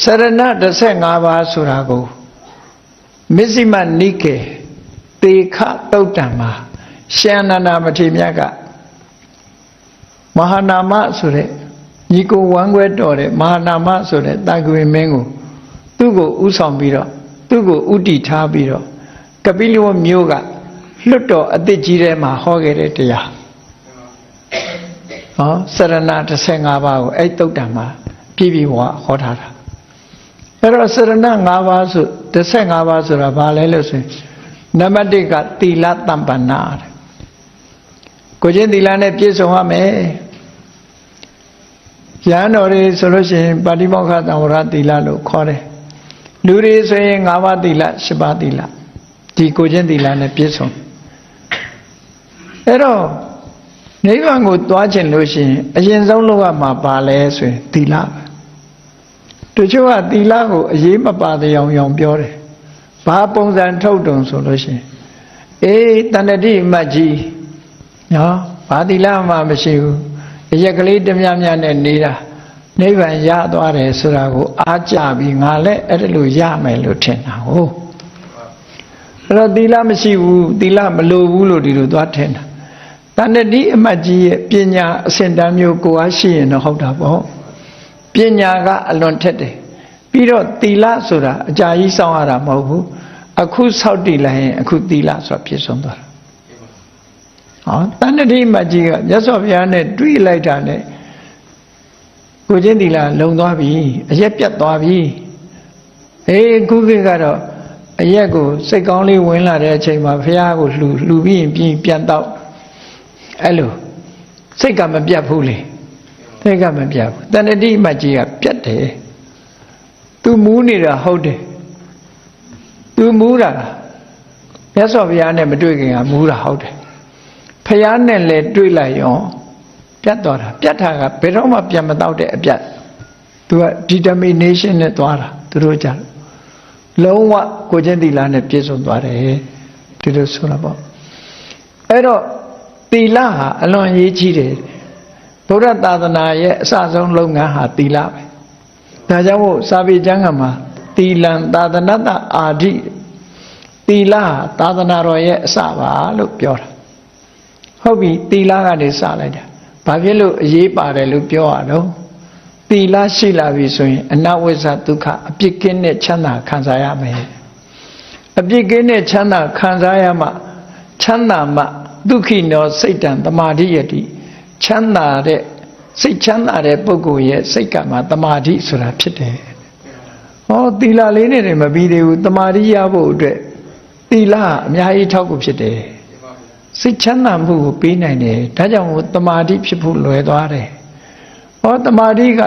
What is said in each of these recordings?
စရဏ15ပါးဆိုတာကိုမစ္စည်းမနိကေတေခတုတ်တံမှာရှန္နနာမထေမြတ်ကမဟာနာမဆိုတဲ့ညီကိုဝမ်းခွဲတော်တဲ့မဟာနာမဆိုတဲ့တာကွေမင်းကိုသူ့ကိုဥဆောင်ပြီးတော့သူ့ကိုဥတီထားပြီးတော့ကပိလဝမျိုးကလွတ်တော်အစ်စ်ကြီးထဲမှာဟောခဲ့တဲ့တရားဟောစရဏ15ပါးကိုအဲ့တုတ်တံမှာပြည့်ပြည့်ဝဟောထားတာ အဲ့တော့စရဏ5ပါးဆို15ပါးဆိုတာဘာလဲလို့ဆိုရင်နံပါတ်1ကသီလတမ္ပန္နာတဲ့ကိုချင်းသီလနဲ့ပြည့်စုံရမယ်ရဟန်းတော်တွေဆိုလို့ရှိရင်ပါတိမောက္ခသံဝရသီလလို့ခေါ်တယ်လူတွေဆိုရင်၅ပါးသီလ၈ပါးသီလဒီကိုချင်းသီလနဲ့ပြည့်စုံအဲ့တော့နိဗ္ဗာန်ကိုသွားခြင်းလို့ရှိရင်အရင်ဆုံးလုပ်ရမှာပါလဲဆိုရင်သီလပဲ တချို့ကသီလကိုအရေးမပါတဲ့အောင်အောင်ပြောတယ်ဘာပုံစံထုတ်တုံဆိုလို့ရှိရင်အေးတဏ္ဍတိမတ်ကြီးနော်ဘာသီလမှမရှိဘူးအရက်ကလေးတမြမြနဲ့နေတာနိဗ္ဗာန်ရသွားတယ်ဆိုတာကိုအားကြပြီးငါလည်းအဲ့ဒါလိုရမယ်လို့ထင်တာဟုတ်အဲ့တော့သီလမရှိဘူးသီလမလိုဘူးလို့ဒီလိုသွားထင်တာတဏ္ဍတိအမတ်ကြီးရဲ့ပညာအစင်တန်းမျိုးကိုအားရှိရင်တော့ဟုတ်တာပေါ့ ပညာကအလွန်ထက်တယ်ပြီးတော့သီလဆိုတာအကြာကြီးစောင့်ရတာမဟုတ်ဘူးအခုဆောက်တည်လိုက်ရင်အခုသီလဆိုတာပြည့်စုံသွားတာဟောတဏ္ဍတိမတ်ကြီးကမြတ်စွာဘုရားနဲ့တွေ့လိုက်တာနဲ့ကိုချင်းသီလလုံသွားပြီအရက်ပြတ်သွားပြီအေးခုခေတ်ကတော့အရက်ကိုစိတ်ကောင်းလေးဝင်လာတဲ့အချိန်မှာဘုရားကိုလှူလှူပြီးရင်ပြီးပြန်တော့အဲ့လိုစိတ်ကမပြတ်ဘူးလေ စိတ်ကမပြတ်ဘူးတဏ္ဍတိမတ်ကြီးကပြတ်တယ်သူမူးနေတာဟုတ်တယ်သူမူးတာမြတ်စွာဘုရားနဲ့မတွေ့ခင်ကမူးတာဟုတ်တယ်ဖះနဲ့လည်းတွေ့လိုက်ရောပြတ်သွားတာပြတ်တာကဘယ်တော့မှပြန်မတော့တဲ့အပြတ်သူက determination နဲ့သွားတာသူတို့ကြလုံးဝကိုချင်းသီလနဲ့ပြည့်စုံသွားတယ်ဒီလိုဆိုတာပေါ့အဲ့တော့သီလဟာအလွန်အရေးကြီးတယ် ဗုဒ္ဓသာသနာရဲ့အစဆုံးလုပ်ငန်းဟာသီလပဲဒါကြောင့်မို့စာပေကျမ်းကမှာသီလံသာသနတအာဓိသီလဟာသာသနာတော်ရဲ့အစပါလို့ပြောတာဟုတ်ပြီသီလကနေစလိုက်တာဘာဖြစ်လို့အရေးပါတယ်လို့ပြောရတော့သီလရှိလာပြီဆိုရင်အနဝိဇ္ဇဒုက္ခအပြစ်ကင်းတဲ့ချမ်းသာခံစားရမယ်အပြစ်ကင်းတဲ့ချမ်းသာခံစားရမှချမ်းသာမှဒုက္ခိနောစိတ်တံတမာတိယတိ ချမ်းသာတဲ့စိတ်ချမ်းသာတဲ့ပုဂ္ဂိုလ်ရဲ့စိတ်ကမှတမာတိဆိုတာဖြစ်တယ်ဟောသီလလေးနဲ့တည်းမပြီးသေးဘူးတမာတိရဖို့အတွက်သီလအများကြီးထောက်ကူဖြစ်တယ်စိတ်ချမ်းသာမှုကိုပေးနိုင်တယ်ဒါကြောင့်မို့တမာတိဖြစ်ဖို့လွယ်သွားတယ်ဟောတမာတိက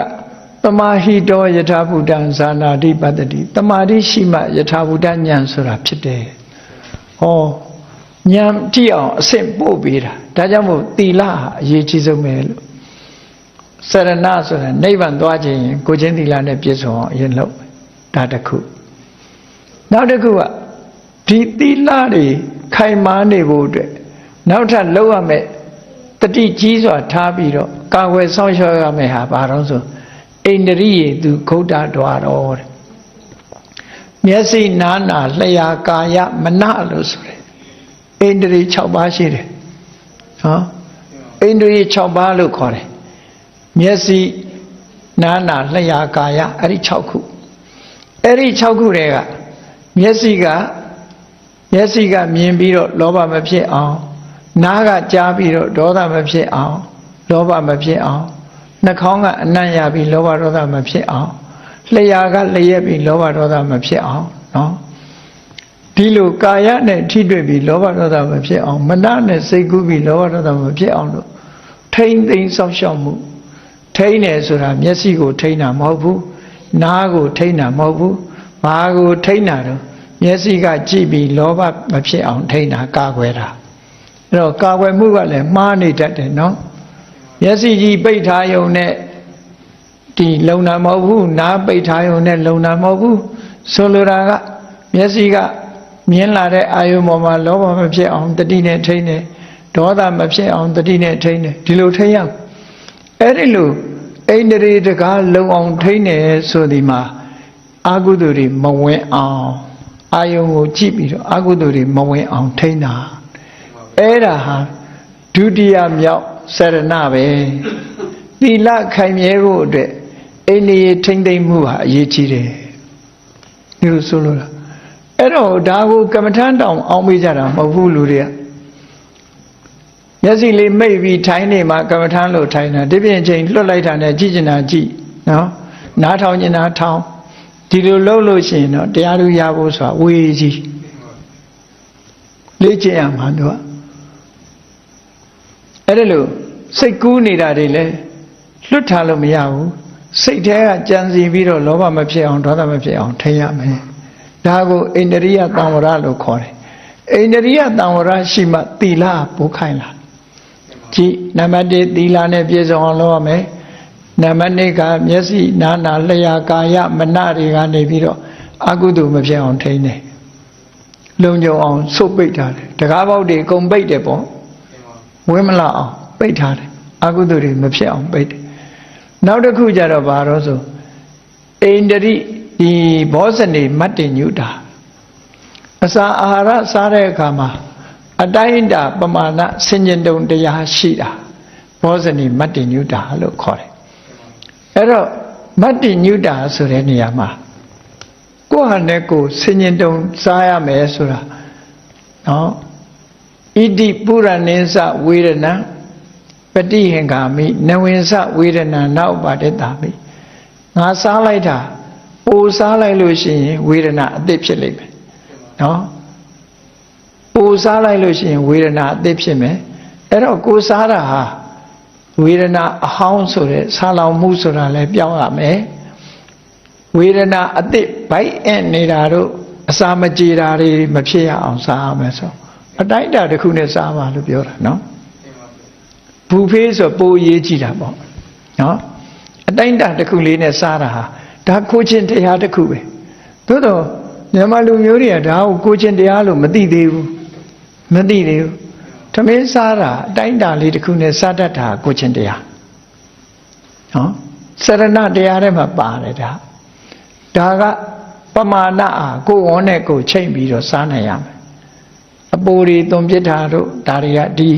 တမာဟိတောယထာဘုဒ္ဓံဇာနာတိပတ္တိတမာတိရှိမှယထာဘုဒ္ဓဉာဏ်ဆိုတာဖြစ်တယ်ဟော ဉာဏ်ကြည့်အောင်အဆင့်ပို့ပေးတာဒါကြောင့်မို့သီလဟာအရေးကြီးဆုံးပဲလို့စရဏဆိုတာနိဗ္ဗာန်သွားခြင်းကိုချင်းသီလနဲ့ပြည့်စုံအောင်အရင်လုပ်ဒါတစ်ခုနောက်တစ်ခုကဒီသီလတွေခိုင်မာနေဖို့အတွက်နောက်ထပ်လုပ်ရမယ်တတိကြီးစွာထားပြီးတော့ကာဝယ်ဆောင်ရှောက်ရမယ်ဟာဘာတော့ဆိုအိန္ဒြိယေသူဂௌတတော်တော်တဲ့မျက်စိနားနာလျှာကာယမနလို့ဆိုတယ် အိန္ဒြေ6ပါးရှိတယ်ဟောအိန္ဒြေ6ပါးလို့ခေါ်တယ်မျက်စိနားနာလျှာကာယအဲ့ဒီ6ခုအဲ့ဒီ6ခုတည်းကမျက်စိကမျက်စိကမြင်ပြီးတော့လောဘမဖြစ်အောင်နားကကြားပြီးတော့ဒေါသမဖြစ်အောင်လောဘမဖြစ်အောင်နှာခေါင်းကအနံ့ရပြီးလောဘဒေါသမဖြစ်အောင်လျှာကလျက်ပြီးလောဘဒေါသမဖြစ်အောင်နော် ဒီလိုကာယနဲ့ထိတွေ့ပြီးလောဘဒေါသမဖြစ်အောင်မနနဲ့စိတ်ကူးပြီးလောဘဒေါသမဖြစ်အောင်လို့ထိမ့်သိမ်းဆောက်ရှောက်မှုထိမ့်တယ်ဆိုတာမျက်စိကိုထိမ့်တာမဟုတ်ဘူးနားကိုထိမ့်တာမဟုတ်ဘူးဘာကိုထိမ့်တာတော့မျက်စိကကြည့်ပြီးလောဘမဖြစ်အောင်ထိမ့်တာကာကွယ်တာအဲ့တော့ကာကွယ်မှုကလည်းမှားနေတတ်တယ်နော်မျက်စိကြီးပိတ်ထားယုံနဲ့ဒီလုံနာမဟုတ်ဘူးနားပိတ်ထားယုံနဲ့လုံနာမဟုတ်ဘူးဆိုလိုတာကမျက်စိက မြင်လာတဲ့အာယုံပေါ်မှာလောဘမဖြစ်အောင်တတိနဲ့ထိန်းတယ်ဒေါသမဖြစ်အောင်တတိနဲ့ထိန်းတယ်ဒီလိုထိန်းရအဲ့ဒီလိုအိန္ဒြေတကားလုံအောင်ထိန်းတယ်ဆိုဒီမှာအာဟုသူတွေမဝင်အောင်အာယုံကိုကြည့်ပြီးတော့အာဟုသူတွေမဝင်အောင်ထိန်းတာအဲ့ဒါဟာဒုတိယမြောက်စရဏပဲသီလခိုင်မြဲဖို့အတွက်အိန္ဒိယထိမ့်သိမ့်မှုဟာအရေးကြီးတယ်ဒီလိုဆိုလို့လား အဲ့တော့ဒါကိုကမ္မထမ်းတောင်အောင်မေးကြတာမဟုတ်ဘူးလူတွေကမျက်စိလေးမိတ်ပြီးထိုင်းနေမှာကမ္မထမ်းလို့ထိုင်းတာဒီပြင်ချိန်လွတ်လိုက်တာနဲ့ကြည့်ကျင်တာကြည့်နော်နားထောင်ကျင်တာထောင်ဒီလိုလုပ်လို့ရှိရင်တော့တရားသူရဖို့ဆိုတာဝေးကြီးလေ့ကျင့်ရမှာတော့အဲ့ဒါလို့စိတ်ကူးနေတာတွေလည်းလွတ်ထားလို့မရဘူးစိတ်ထဲကကြံစီပြီးတော့လောဘမဖြစ်အောင်ဒေါသမဖြစ်အောင်ထိရမယ် ဒါကိုအိန္ဒြိယတံဝရလို့ခေါ်တယ်အိန္ဒြိယတံဝရရှိမှသီလပို့ခိုင်းလာကြည့်နံပါတ်1သီလနဲ့ပြည့်စုံအောင်လုပ်ရမယ်နံပါတ်2ကမျက်စိနားနာလျှာကာယမနတွေကနေပြီးတော့အကုသိုလ်မဖြစ်အောင်ထိန်းတယ်လုံခြုံအောင်ဆုတ်ပိတ်ထားတယ်တကားပေါက်တွေအကုန်ပိတ်တယ်ပေါ့ဝင်းမလာအောင်ပိတ်ထားတယ်အကုသိုလ်တွေမဖြစ်အောင်ပိတ်တယ်နောက်တစ်ခုကျတော့ဘာလို့ဆိုအိန္ဒြိ ဒီဘောဇနေမတ္တညုတာအစာအာဟာရစားတဲ့အခါမှာအတိုင်းအတာပမာဏဆင်ញင်တုံတရားရှိတာဘောဇနေမတ္တညုတာလို့ခေါ်တယ်အဲ့တော့မတ္တညုတာဆိုတဲ့နေရာမှာကိုယ့်ဟာနဲ့ကိုယ်ဆင်ញင်တုံစားရမယ်ဆိုတာနော်ဣတိပုရဏိသဝေဒနာပฏิဟင်္ဂာမိနဝင်္စဝေဒနာနောက်ပါတ္တာမိငါစားလိုက်တာ ပိုစားလိုက်လို့ရှိရင်ဝေဒနာအသစ်ဖြစ်လိမ့်မယ်နော်ပိုစားလိုက်လို့ရှိရင်ဝေဒနာအသစ်ဖြစ်မယ်အဲ့တော့ကိုစားတာဟာဝေဒနာအဟောင်းဆိုတဲ့ဆာလောင်မှုဆိုတာလည်းပြောင်းရမယ်ဝေဒနာအသစ်ဘိုက်အင့်နေတာတို့အစာမကြေတာတွေမဖြစ်ရအောင်စားရမယ်ဆိုအတိုင်းအတာတစ်ခုနဲ့စားပါလို့ပြောတာနော်ဘူဖေးဆိုပိုရေးကြည့်တာပေါ့နော်အတိုင်းအတာတစ်ခုလေးနဲ့စားတာဟာ ဒါကိုချင်းတရားတစ်ခုပဲသို့တော့မြန်မာလူမျိုးတွေကဒါကိုကိုချင်းတရားလို့မသိသေးဘူးမသိသေးဘူးသမင်းစားတာအတိုင်းအတာလေးတစ်ခုနဲ့စားတတ်တာကိုချင်းတရားနော်စရဏတရားထဲမှာပါတယ်ဒါဒါကပမာဏအားကိုယ်ဝန်းနဲ့ကိုယ်ချိန်ပြီးတော့စားနိုင်ရမယ်အပိုတွေသွန်ပြစ်တာတို့ဒါတွေကဒီ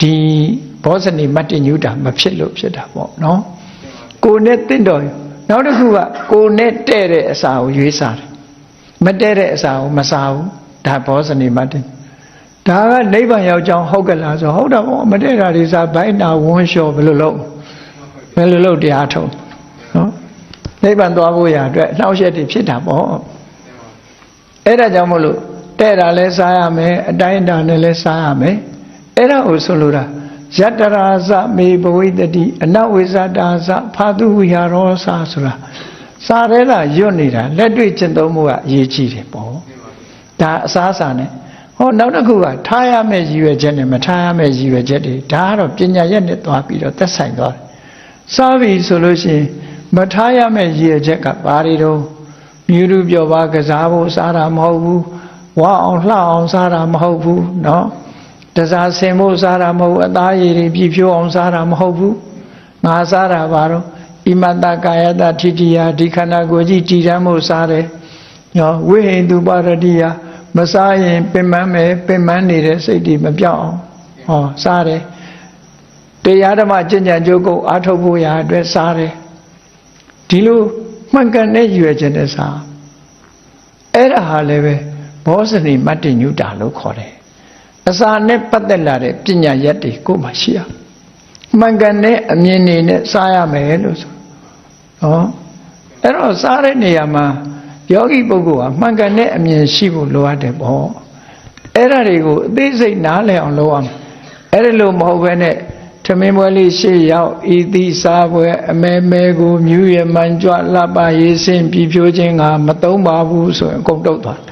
ဒီဘောဇနီမတ္တညုတာမဖြစ်လို့ဖြစ်တာပေါ့နော်ကိုယ်နဲ့တင့်တော် နောက်တစ်ခုကကိုယ်နဲ့တဲ့တဲ့အစာကိုရွေးစားတယ်မတဲ့တဲ့အစာကိုမစားဘူးဒါဘောဇနီမတ္တဒါကနိဗ္ဗာန်ရောက်ကြောင်းဟုတ်ကလားဆိုဟုတ်တော့မတဲ့တာတွေစားဘိုင်းနာဝန်းလျှော်ဘယ်လိုလုပ်ဘယ်လိုလုပ်တရားထုံးနော်နိဗ္ဗာန်သွားဖို့ရအတွက်နှောက်ရက်တွေဖြစ်တာပေါ့အဲ့ဒါကြောင့်မလို့တဲ့တာလဲစားရမယ်အတိုင်းအတာနဲ့လဲစားရမယ်အဲ့ဒါကိုဆိုလိုတာ ယတရာဇမေဘဝိတတိအနဝိဇတာဇဖာတုဝိဟာရောစာဆိုတာစားရဲတာရွတ်နေတာလက်တွေ့ကျင့်သုံးမှုကအရေးကြီးတယ်ပေါ့ဒါအစားအစာနဲ့ဟောနောက်တစ်ခုကထားရမယ့်ရည်ရွယ်ချက်နဲ့မထားရမယ့်ရည်ရွယ်ချက်တွေဒါကတော့ပညာရက်နဲ့သွားပြီးတော့သက်ဆိုင်သွားတယ်စားပြီဆိုလို့ရှိရင်မထားရမယ့်ရည်ရွယ်ချက်ကဘာတွေတော့မြူးလူပြောပါကစားဖို့စားတာမဟုတ်ဘူးဝါအောင်လှအောင်စားတာမဟုတ်ဘူးเนาะ တစားဆင်ဖို့စားတာမဟုတ်ဘူးအသားရည်တွေပြည့်ဖြိုးအောင်စားတာမဟုတ်ဘူးငါစားတာဘာတော့ဣမတကာယတထိတိယဒီခန္ဓာကိုယ်ကြီးတည်တမ်းမှုစားတယ်ညောဝိဟိန္တုပါရတိယမစားရင်ပင်ပန်းမယ်ပင်ပန်းနေတဲ့စိတ်တွေမပြောက်အောင်ဟောစားတယ်တရားဓမ္မကျင့်ကြံကြိုးကုပ်အားထုတ်ဖို့ရာအတွက်စားတယ်ဒီလိုမှန်ကန်တဲ့ရွယ်ချက်နဲ့စားအဲ့ဒါဟာလည်းပဲဘောဇနီမတ္တညုတာလို့ခေါ်တယ် အစာနဲ့ပတ်သက်လာတဲ့ပညာရက်တွေကိုမှရှိရမှန်ကန်တဲ့အမြင်နေနဲ့စားရမယ်လို့ဆိုဟောအဲ့တော့စားတဲ့နေရာမှာယောဂီပုဂ္ဂိုလ်ဟာမှန်ကန်တဲ့အမြင်ရှိဖို့လိုအပ်တယ်ပေါ့အဲ့ဒါတွေကိုအသေးစိတ်နားလည်အောင်လုပ်ရမယ်အဲ့ဒါလို့မဟုတ်ဘဲနဲ့ထမင်းပွဲလေးရှေ့ရောက်ဤသည့်စားပွဲအမဲမဲကိုမြူးရမှန်ကြွလှပရေးစင်ပြီးဖြိုးခြင်းကမသုံးပါဘူးဆိုရင်အကုန်တုတ်သွားတယ်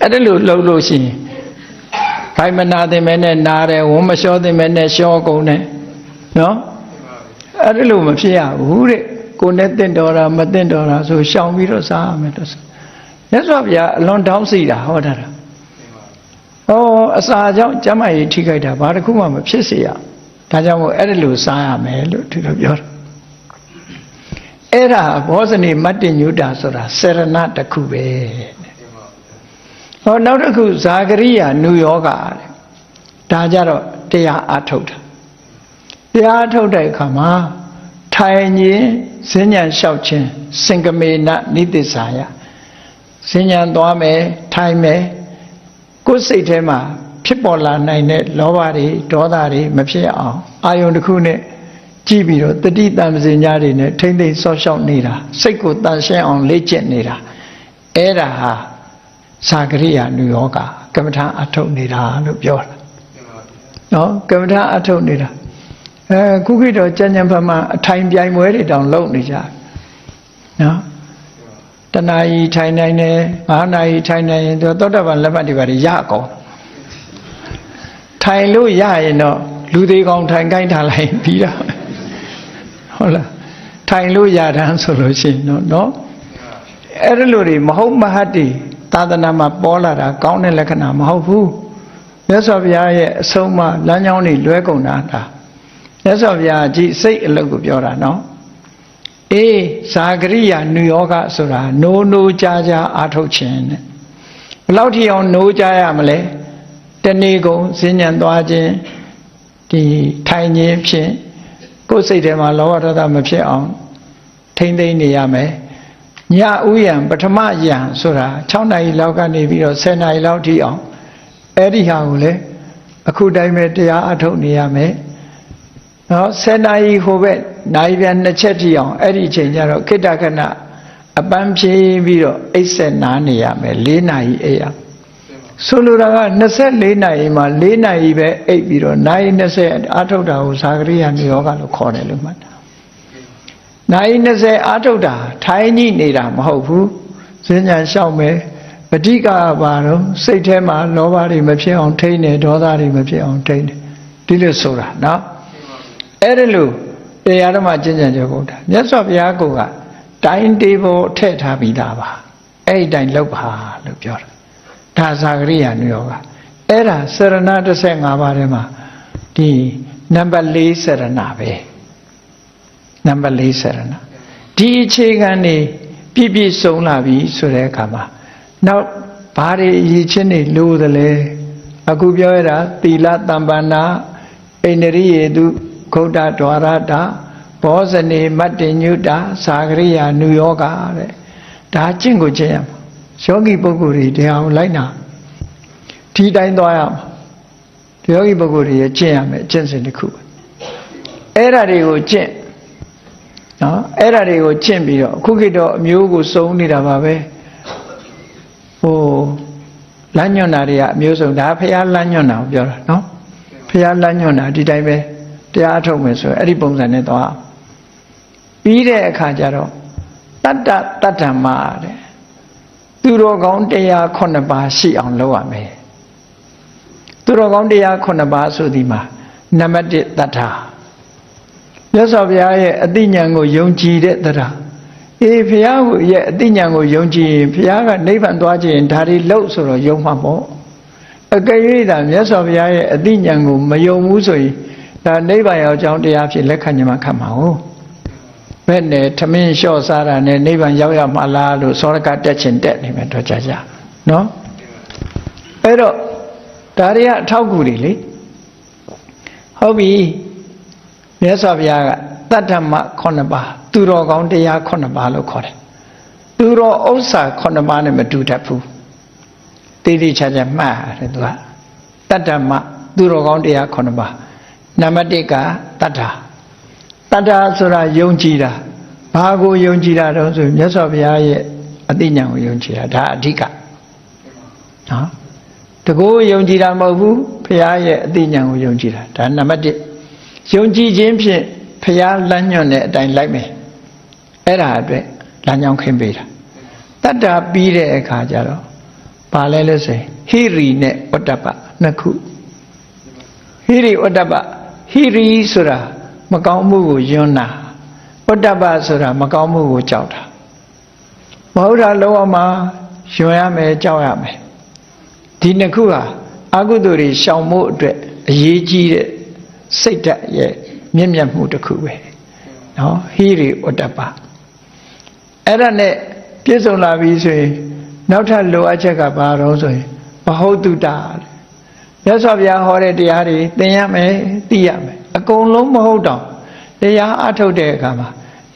အဲ့ဒါလို့လှုပ်လို့ရှိရင်ဘိုင်မနာသင်မဲနဲ့နာတယ်ဝန်းမလျှောသင်မဲနဲ့လျှောကုန်တယ်နော်အဲ့ဒါလို့မဖြစ်ရဘူးတဲ့ကိုနဲ့တင့်တော်တာမတင့်တော်တာဆိုရှောင်ပြီးတော့စားရမယ်တော့မြတ်စွာဘုရားအလွန်တောင်းစီတာဟောတာတာဩအစာကြောင့်ကျမ်းမာရေးထိခိုက်တာဘာတစ်ခုမှမဖြစ်စေရဒါကြောင့်မို့အဲ့ဒါလို့စားရမယ်လို့ဒီလိုပြောတာအဲ့ဒါဘောဇနီမတ္တညုတာဆိုတာစေရဏတစ်ခုပဲတဲ့ ဟောနောက်တစ်ခုဇာဂရိယာနုယောဂတဲ့ဒါကြတော့တရားအထုတ်တာတရားအထုတ်တဲ့အခါမှာထိုင်ခြင်းစဉ္ညာလျှောက်ခြင်းစင်ကမေနနိတိစာယစဉ္ညာသွားမယ်ထိုင်မယ်ကိုယ်စိတ်ထဲမှာဖြစ်ပေါ်လာနိုင်တဲ့လောဘတွေဒေါသတွေမဖြစ်အောင်အာယုန်တစ်ခုနဲ့ကြည့်ပြီးတော့တတိတံပစင်ညာတွေနဲ့ထိမ့်သိမ့်ဆော့ရှောက်နေတာစိတ်ကိုတန်ရှင်းအောင်လေ့ကျင့်နေတာအဲ့ဒါဟာ သာဂရိယာနုယောဂကမ္မထာအထုတ်နေတာလို့ပြောတာနော်ကမ္မထာအထုတ်နေတာအဲခုခေတ်တော့ကြံ့ကြံ့ဖတ်မှအထိုင်ပြိုင်ပွဲတွေတောင်လုပ်နေကြတယ်နော်တဏှာကြီးထိုင်နိုင်တယ်ငါးနာရီထိုင်နိုင်ရင်သူသောတပန်လက်မှတ်တွေပါရအကောင်ထိုင်လို့ရရင်တော့လူသေးကောင်ထိုင်ကိုင်းထားလိုက်ပြီးတော့ဟုတ်လားထိုင်လို့ရတန်းဆိုလို့ရှိရင်တော့နော်အဲ့ဒါလိုတွေမဟုတ်မဟတ်တွေ သာသနာမှာပေါ်လာတာကောင်းတဲ့လက္ခဏာမဟုတ်ဘူးမြတ်စွာဘုရားရဲ့အဆုံးအမလမ်းကြောင်းတွေလွဲကုန်တာဒါမြတ်စွာဘုရားကြည့်စိတ်အလုပ်ကိုပြောတာနော်အေးဇာဂရိယာနုယောဂဆိုတာနိုးနိုးကြားကြားအာထုတ်ခြင်းတဲ့ဘယ်လောက်ထိအောင်နိုးကြားရမလဲတနေ့ကုန်ဈဉ္ဉံသွားခြင်းဒီထိုင်ခြင်းဖြင့်ကိုယ်စိတ်ထဲမှာလောဘဒေါသမဖြစ်အောင်ထိမ့်သိမ့်နေရမယ် ညဥယံပထမယံဆိုတာ6နာရီလောက်ကနေပြီးတော့10နာရီလောက်ထိအောင်အဲ့ဒီဟာကိုလေအခုတိုင်းပဲတရားအထုတ်နေရမယ်နော်10နာရီဟိုဘက်နိုင်ပြန်နှစ်ချက်ထိအောင်အဲ့ဒီအချိန်ကျတော့ခိတ္တခဏအပန်းဖြင်းပြီးတော့အိတ်ဆက်နားနေရမယ်၄နာရီအိပ်ရဆိုလိုတာက24နာရီမှာ4နာရီပဲအိပ်ပြီးတော့နိုင်20အထုတ်တာကိုဇာဂရိယာနိယောဂလို့ခေါ်တယ်လို့မှတ်တာ နိုင်20အထုတ်တာထိုင်းကြီးနေတာမဟုတ်ဘူးဈဉ္ညာလျှောက်မယ်ပဋိက္ခပါတော့စိတ်ထဲမှာလောဘတွေမဖြစ်အောင်ထိန်းတယ်ဒေါသတွေမဖြစ်အောင်ထိန်းတယ်ဒီလိုဆိုတာနော်အဲ့ဒါလို့တရားဓမ္မကျင့်ကြံကြဖို့တာမြတ်စွာဘုရားကတိုင်းတေဖို့ထည့်ထားပြီးသားပါအဲ့ဒီတိုင်းလောက်ပါလို့ပြောတာဒါဇာဂရိယာနုယောကအဲ့ဒါစရဏ15ပါးထဲမှာဒီနံပါတ်4စရဏပဲ နံပါတ်4စရဏဒီအခြေခံနေပြည့်ပြည့်စုံလာပြီဆိုတဲ့အခါမှာနောက်ဘာတွေအရေးချင်းနေလို့သလဲအခုပြောရတာသီလတမ္ပန္နာအိန္ဒြိယေတုဂௌတဒွါရတာဘောဇနေမတ္တညုတာသာဂရိယာနုယောဂတဲ့ဒါကျင့်ကိုကျင့်ရမှာယောဂီပုဂ္ဂိုလ်တွေတရားကိုလိုက်နာဒီတိုင်းသွားရမှာယောဂီပုဂ္ဂိုလ်တွေရဲ့ကျင့်ရမယ်အကျင့်စဉ်တစ်ခုအဲ့ဓာတွေကိုကျင့်နော် အဲ့ဓာတွေကိုကျင့်ပြီးတော့အခုခေတ်တော့အမျိုးကိုစုံနေတာပါပဲဟိုလမ်းညွန်တာတွေကအမျိုးစုံဒါဖះလမ်းညွန်တာကိုပြောတာနော်ဖះလမ်းညွန်တာဒီတိုင်းပဲတရားအထုတ်မယ်ဆိုရင်အဲ့ဒီပုံစံနဲ့သွားပြီးတဲ့အခါကျတော့တတ္တတတ္တမတဲ့သူတော်ကောင်းတရား9ပါးရှိအောင်လုပ်ရမယ်သူတော်ကောင်းတရား9ပါးဆိုဒီမှာနံပါတ်1တတ္ထာ မြတ်စွာဘုရားရဲ့အသိဉာဏ်ကိုယုံကြည်တဲ့တတ္ထာအေးဘုရားကိုရဲ့အသိဉာဏ်ကိုယုံကြည်ရင်ဘုရားကနိဗ္ဗာန်သွားခြင်းဒါတွေလို့ဆိုတော့ယုံမှာပေါ့အကယ်၍သာမြတ်စွာဘုရားရဲ့အသိဉာဏ်ကိုမယုံဘူးဆိုရင်ဒါနိဗ္ဗာန်ရောက်ကြောင်းတရားဖြစ်လက်ခံညမှာခံမှာဟုတ်ဘယ်နဲ့ထမင်းလျှော့စားတာနဲ့နိဗ္ဗာန်ရောက်ရမှာလားလို့သောရကတက်ချင်တက်နေမယ်တော့ကြကြနော်အဲ့တော့ဒါတွေကအထောက်ကူတွေလေဟုတ်ပြီ မြတ်စွာဘုရားကတတ္တမ9ပါးသူတော်ကောင်းတရား9ပါးလို့ခေါ်တယ်သူတော်ဥစ္စာ9ပါးနဲ့မတူတတ်ဘူးတိတိကျကျမှတ်ရတယ်သူကတတ္တမသူတော်ကောင်းတရား9ပါးနံပါတ်1ကတတ္ထာတတ္ထာဆိုတာယုံကြည်တာဘာကိုယုံကြည်တာတော့ဆိုမြတ်စွာဘုရားရဲ့အသိဉာဏ်ကိုယုံကြည်တာဒါအဓိကနော်တကူယုံကြည်တာမဟုတ်ဘူးဘုရားရဲ့အသိဉာဏ်ကိုယုံကြည်တာဒါနံပါတ်1 ယုံကြည်ခြင်းဖြင့်ဘုရားလမ်းညွှန်တဲ့အတိုင်းလိုက်မယ်အဲ့ဒါအတွက်လမ်းကြောင်းခင်းပေးတာတတ္တာပြီးတဲ့အခါကျတော့ဘာလဲလို့ဆိုရင်ဟိရိနဲ့ဝတ္တပနှစ်ခုဟိရိဝတ္တပဟိရိဆိုတာမကောင်းမှုကိုယွန်းတာဝတ္တပဆိုတာမကောင်းမှုကိုကြောက်တာမဟုတ်တာလုံးဝမှာယွန်းရမယ်ကြောက်ရမယ်ဒီနှစ်ခုဟာအကုသိုလ်တွေရှောင်မှုအတွက်အရေးကြီးတဲ့ စိတ်ဓာတ်ရဲ့မြင့်မြတ်မှုတစ်ခုပဲနော်ဟိရိဝတ္တပအဲ့ဒါနဲ့ပြည့်စုံလာပြီဆိုရင်နောက်ထပ်လိုအပ်ချက်ကဘာတော့ဆိုရင်ဘဟုတုတတဲ့မြတ်စွာဘုရားဟောတဲ့တရားတွေသင်ရမယ်သိရမယ်အကုန်လုံးမဟုတ်တော့တရားအထုတ်တဲ့အခါမှာ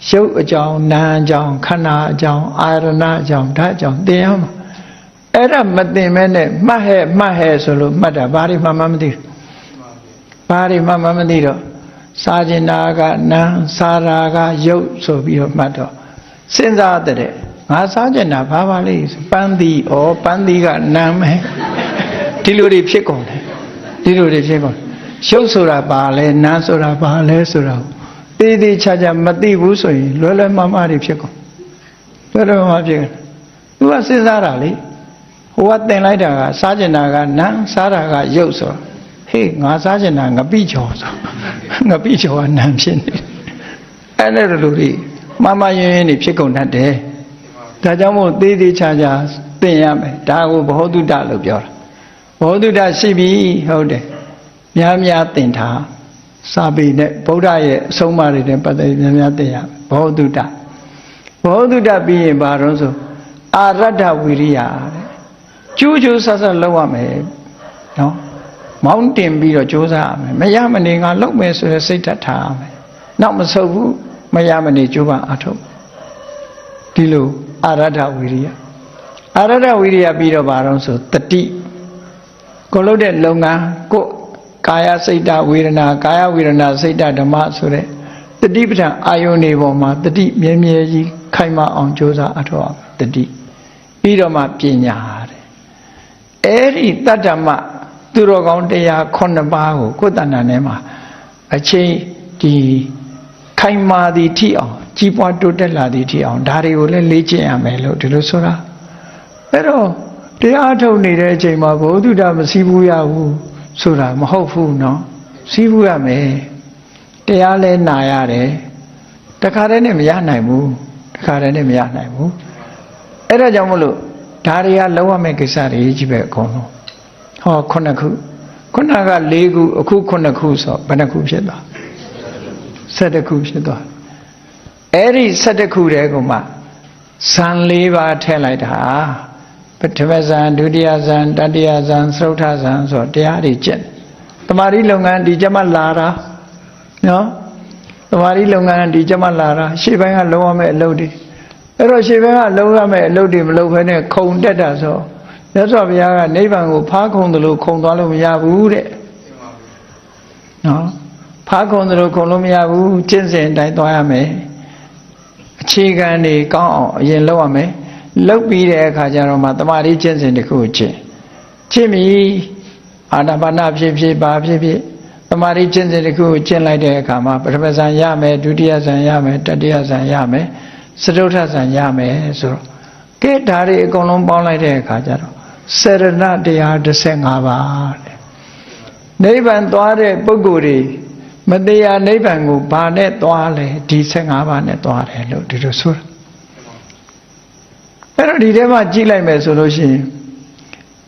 ရုပ်အကြောင်းနာမ်အကြောင်းခန္ဓာအကြောင်းအာရဏအကြောင်းဓာတ်အကြောင်းသင်ရမှာအဲ့ဒါမသင်မဲနဲ့မှတ်ဟဲ့မှတ်ဟဲ့ဆိုလို့မှတ်တာဘာတွေမှမမသိဘူး ဘာတွေမှမမသိတော့စားကျင်တာကနာမ်စားတာကရုပ်ဆိုပြီးတော့မှတ်တော့စဉ်းစားတဲ့ငါစားကျင်တာဘာပါလိမ့်ပန်းသီဩပန်းသီကနာမ်ပဲဒီလိုတွေဖြစ်ကုန်တယ်ဒီလိုတွေဖြစ်ကုန်ရုပ်ဆိုတာဘာလဲနာမ်ဆိုတာဘာလဲဆိုတာတည်တည်ချာချာမသိဘူးဆိုရင်လွယ်လွယ်မမတွေဖြစ်ကုန်လွယ်လွယ်မမဖြစ်ကုန်သူကစဉ်းစားတာလေဟိုကတင်လိုက်တာကစားကျင်တာကနာမ်စားတာကရုပ်ဆို ဟေးငါစားကျင်တာငပိချော်ဆိုငပိချော်ကနာမ်ဖြစ်နေအဲ့ဒါလိုတွေမမယင်းယင်းနေဖြစ်ကုန်တတ်တယ်ဒါကြောင့်မို့သေးသေးချာချာသင်ရမယ်ဒါကိုဘောဓုတလို့ပြောတာဘောဓုတရှိပြီဟုတ်တယ်များများသင်ထားစာပေနဲ့ဗုဒ္ဓရဲ့အဆုံးအမတွေနဲ့ပတ်သက်ပြီးများများသင်ရမယ်ဘောဓုတဘောဓုတပြီးရင်ဘာတော့ဆိုအာရတ္ထဝိရိယတဲ့ကျူးကျူးဆဆလောက်ရမယ်နော် မောင်းတင်ပြီးတော့ကြိုးစားရမယ်မရမနေငါလောက်မယ်ဆိုရယ်စိတ်ဓာတ်ထားရမယ်နောက်မဆုတ်ဘူးမရမနေကြိုးပမ်းအထုတ်ဒီလိုအာရထဝိရိယအာရထဝိရိယပြီးတော့ဘာတော့ဆိုတတိကိုလုပ်တဲ့လုပ်ငန်းကိုကာယစိတ်တဝေဒနာကာယဝေဒနာစိတ်တဓမ္မဆိုတဲ့တတိပဋ္ဌာန်အာယုန်နေပေါ်မှာတတိမြဲမြဲကြီးခိုင်မအောင်ကြိုးစားအထောက်အောင်တတိပြီးတော့မှပညာတဲ့အဲ့ဒီတတ္တမ သူတော်ကောင်းတရား9ပါးကိုကိုယ်တဏ္ဍာနဲ့မှာအချိန်ဒီခိုင်မာသည်ထိအောင်ကြီးပွားတိုးတက်လာသည်ထိအောင်ဒါတွေကိုလည်းလေ့ကျင့်ရမယ်လို့ဒီလိုဆိုတာအဲ့တော့တရားထုတ်နေတဲ့အချိန်မှာဘုဒ္ဓတာမစည်းဘူးရဘူးဆိုတာမဟုတ်ဘူးเนาะစည်းဘူးရမယ်တရားလဲနာရတယ်တခါတည်းနဲ့မရနိုင်ဘူးတခါတည်းနဲ့မရနိုင်ဘူးအဲ့ဒါကြောင့်မလို့ဒါတွေကလုံးဝမဲ့ကိစ္စတွေကြီးပဲအကုန်လုံး ဟောခုနှစ်ခုခုနက၄ခုအခုခုနှစ်ခုဆိုဘယ်နှခုဖြစ်သွား7ခုဖြစ်သွားအဲ့ဒီ7ခုတည်းကမှဇန်၄ပါးထည့်လိုက်တာပထမဇန်ဒုတိယဇန်တတိယဇန်သရုတ်ထဇန်ဆိုတရားတွေကျင့်တမာရီလုပ်ငန်းဒီကျမလာတာနော်တမာရီလုပ်ငန်းဒီကျမလာတာရှေ့ပိုင်းကလုံးဝမဲ့အလုပ်တွေအဲ့တော့ရှေ့ပိုင်းကလုံးဝမဲ့အလုပ်တွေမလုပ်ဘဲနဲ့ခုံတက်တာဆို မြတ်စွာဘုရားကနိဗ္ဗာန်ကိုဖားခုံတယ်လို့ခုံသွားလို့မရဘူးတဲ့နော်ဖားခုံတယ်လို့ခုံလို့မရဘူးကျင့်စဉ်အတိုင်းသွားရမယ်အခြေခံတွေကောင်းအောင်အရင်လုပ်ရမယ်လုပ်ပြီးတဲ့အခါကျတော့မှတမာရီကျင့်စဉ်တစ်ခုကျင့်ကျင့်ပြီအာနာပါနဖြစ်ဖြစ်ဘာဖြစ်ဖြစ်တမာရီကျင့်စဉ်တစ်ခုကျင့်လိုက်တဲ့အခါမှာပထမဇန်ရမယ်ဒုတိယဇန်ရမယ်တတိယဇန်ရမယ်စတုထဇန်ရမယ်ဆိုတော့ကဲဒါတွေအကုန်လုံးပေါင်းလိုက်တဲ့အခါကျတော့ စရဏတရား15ပါးတဲ့နိဗ္ဗာန်သွားတဲ့ပုဂ္ဂိုလ်တွေမတရားနိဗ္ဗာန်ကိုဘာနဲ့သွားလဲဒီ15ပါးနဲ့သွားတယ်လို့ဒီလိုဆိုတာအဲ့တော့ဒီထဲမှာကြည့်လိုက်မယ်ဆိုလို့ရှိရင်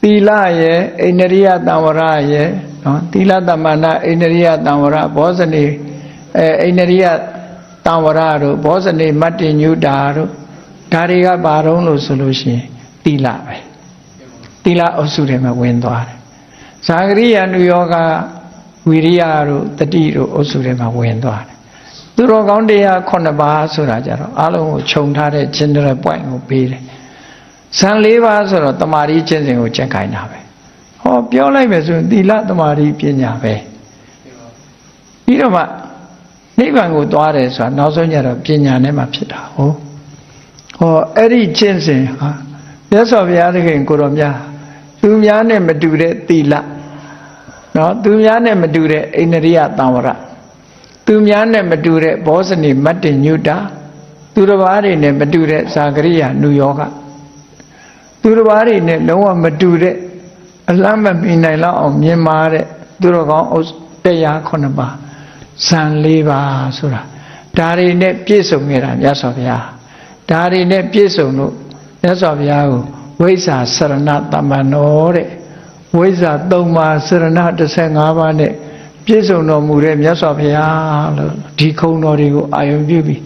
သီလရဲ့အိန္ဒြိယတံဝရရဲ့နော်သီလတမနာအိန္ဒြိယတံဝရဘောဇနေအဲအိန္ဒြိယတံဝရတို့ဘောဇနေမတ္တညုတာတို့ဒါတွေကဘာတုံးလို့ဆိုလို့ရှိရင်သီလပဲ သီလအုပ်စုထဲမှာဝင်သွားတယ်ဇာဂရိယနုယောဂဝိရိယတို့တတိတို့အုပ်စုထဲမှာဝင်သွားတယ်သူတော်ကောင်းတရား9ပါးဆိုတာကြတော့အလုံးကိုခြုံထားတဲ့ general point ကိုပေးတယ်ဇန်၄ပါးဆိုတော့တမာရီကျင့်စဉ်ကိုချက်ခိုင်းတာပဲဟောပြောလိုက်မယ်ဆိုရင်သီလတမာရီပညာပဲပြီးတော့မှနိဗ္ဗာန်ကိုသွားတယ်ဆိုတာနောက်ဆုံးကျတော့ပညာနဲ့မှဖြစ်တာဟုတ်ဟောအဲ့ဒီကျင့်စဉ်ဟာမြတ်စွာဘုရားသခင်ကိုတော်များ သူများနဲ့မတူတဲ့သီလနော်သူများနဲ့မတူတဲ့အိန္ဒြိယတံဝရသူများနဲ့မတူတဲ့ဘောဇနိမတ္တညုတာသူတစ်ပါးတွေနဲ့မတူတဲ့ဇာဂရိယနုယောဂသူတစ်ပါးတွေနဲ့လုံးဝမတူတဲ့အလမ်းမမီနိုင်လောက်အောင်မြင်မာတဲ့သူတော်ကောင်းတရား9ပါးဇန်၄ပါးဆိုတာဒါတွေနဲ့ပြည့်စုံနေတာမြတ်စွာဘုရားဒါတွေနဲ့ပြည့်စုံလို့မြတ်စွာဘုရားကို ဝိဇ္ဇာစရဏတမ္မနောတဲ့ဝိဇ္ဇာ၃ပါးစရဏ15ပါးနဲ့ပြည့်စုံတော်မူတဲ့မြတ်စွာဘုရားလို့ဒီခုံတော်တွေကိုအာယုံပြုပြီး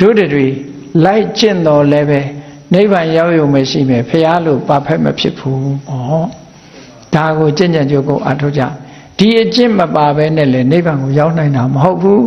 တို့တွေလိုက်ကျင့်တော်လည်းပဲနိဗ္ဗာန်ရောက်ရုံပဲရှိမယ်ဖះလို့ပါဖက်မဖြစ်ဘူးဟောဒါကိုကျင့်ကြံကြိုးကိုအထောက်ကြဒီအကျင့်မပါဘဲနဲ့လေနိဗ္ဗာန်ကိုရောက်နိုင်တာမဟုတ်ဘူး